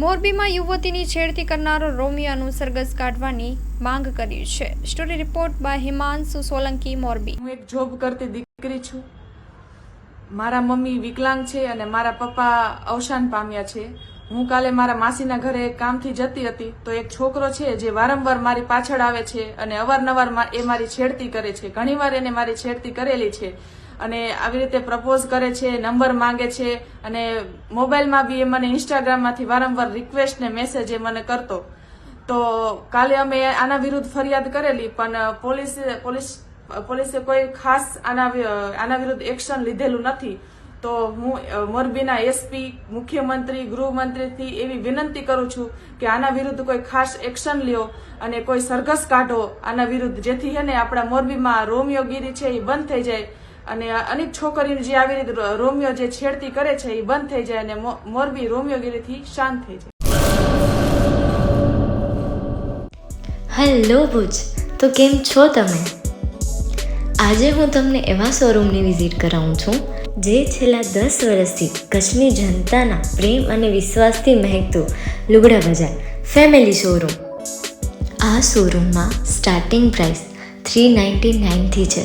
મોરબીમાં યુવતીની છેડતી કરનારો રોમિયાનું સરઘસ કાઢવાની માંગ કરી છે. Story report by Himanshu Solanki, Morbi. હું એક જોબ કરતી દીકરી છું. મારા મમ્મી વિકલાંગ છે અને મારા પપ્પા અવસાન પામ્યા છે. હું કાલે મારા માસીના ઘરે કામથી જતી હતી તો એક છોકરો છે જે વારંવાર મારી પાછળ આવે છે અને અવારનવાર એ મારી છેડતી કરે છે. ઘણીવાર એને મારી છેડતી કરેલી છે. અને આવી રીતે પ્રપોઝ કરે છે નંબર માંગે છે અને મોબાઈલમાં બી એ મને ઇન્સ્ટાગ્રામમાંથી વારંવાર રિક્વેસ્ટ ને મેસેજ એ મને કરતો. તો કાલે અમે આના વિરુદ્ધ ફરિયાદ કરેલી, પણ પોલીસે, પોલીસ, પોલીસે કોઈ ખાસ આના આના વિરુદ્ધ એક્શન લીધેલું નથી. તો હું, મોરબીના એસપી મુખ્યમંત્રી, ગૃહમંત્રીથી એવી વિનંતી કરું છું કે આના વિરુદ્ધ કોઈ ખાસ એક્શન લ્યો અને કોઈ સરઘસ કાઢો આના વિરુદ્ધ. જેથી હે ને આપણા મોરબીમાં રોમિયોગીરી છે એ બંધ થઈ જાય. અને અનેક છોકરીઓ જે આવી રીતે રોમિયો જે છેડતી કરે છે, એ બંધ થઈ જાય અને મોરબી રોમિયોગીરીથી શાંત થઈ જાય. હેલો ભુજ, તો કેમ છો તમે? આજે હું તમને એવા શોરૂમની વિઝિટ કરાવું છું, જે છેલ્લા દસ વર્ષથી કચ્છની જનતાના પ્રેમ અને વિશ્વાસથી મહેકતું લુગડા બજાર ફેમિલી શોરૂમ. આ શોરૂમમાં સ્ટાર્ટિંગ પ્રાઇસ થ્રી નાઇન્ટી નાઇનથી છે.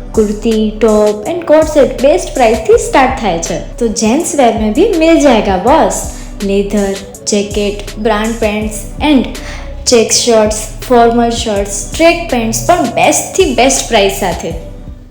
kurti top and coat set best price थी स्टार्ट થાય છે तो जेंट्स वेयर में भी मिल जाएगा boss leather jacket brand pants and check shirts formal shirts track pants પણ બેસ્ટથી બેસ્ટ પ્રાઇસ સાથે